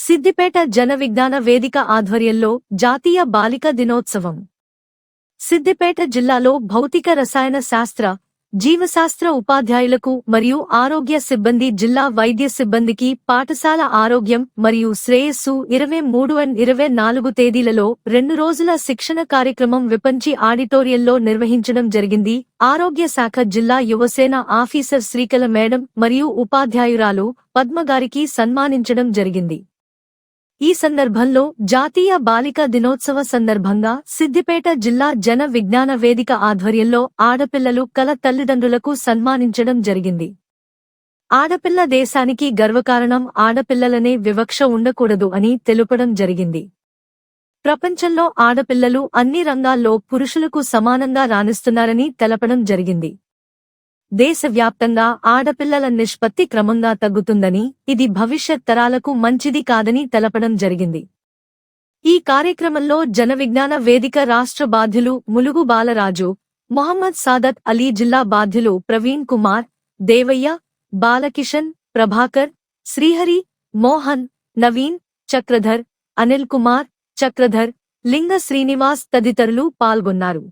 సిద్దిపేట జన విజ్ఞాన వేదిక ఆధ్వర్యంలో జాతీయ బాలిక దినోత్సవం. సిద్దిపేట జిల్లాలో భౌతిక రసాయన శాస్త్ర జీవశాస్త్ర ఉపాధ్యాయులకు మరియు ఆరోగ్య సిబ్బంది జిల్లా వైద్య సిబ్బందికి పాఠశాల ఆరోగ్యం మరియు శ్రేయస్సు ఇరవై మూడు అండ్ ఇరవై నాలుగు తేదీలలో రెండు రోజుల శిక్షణ కార్యక్రమం విపంచి ఆడిటోరియంలో నిర్వహించడం జరిగింది. ఆరోగ్య శాఖ జిల్లా యువసేన ఆఫీసర్ శ్రీకల మేడం మరియు ఉపాధ్యాయురాలు పద్మగారికి సన్మానించడం జరిగింది. ఈ సందర్భంలో జాతీయ బాలిక దినోత్సవ సందర్భంగా సిద్దిపేట జిల్లా జన విజ్ఞాన వేదిక ఆధ్వర్యంలో ఆడపిల్లలు కల తల్లిదండ్రులకు సన్మానించడం జరిగింది. ఆడపిల్ల దేశానికి గర్వకారణం ఆడపిల్లలనే వివక్ష ఉండకూడదు అని తెలుపడం జరిగింది. ప్రపంచంలో ఆడపిల్లలు అన్ని రంగాల్లో పురుషులకు సమానంగా రాణిస్తున్నారని తెలపడం జరిగింది. దేశవ్యాప్తంగా ఆడపిల్లల నిష్పత్తి క్రమంగా తగ్గుతుందని ఇది భవిష్యత్ తరాలకు మంచిది కాదని తెలపడం జరిగింది. ఈ కార్యక్రమంలో జనవిజ్ఞాన వేదిక రాష్ట్ర బాధ్యులు ములుగు బాలరాజు మొహమ్మద్ సాదత్ అలీ జిల్లా బాధ్యులు ప్రవీణ్ కుమార్ దేవయ్య బాలకిషన్ ప్రభాకర్ శ్రీహరి మోహన్ నవీన్ చక్రధర్ అనిల్ కుమార్ చక్రధర్ లింగ శ్రీనివాస్ తదితరులు పాల్గొన్నారు.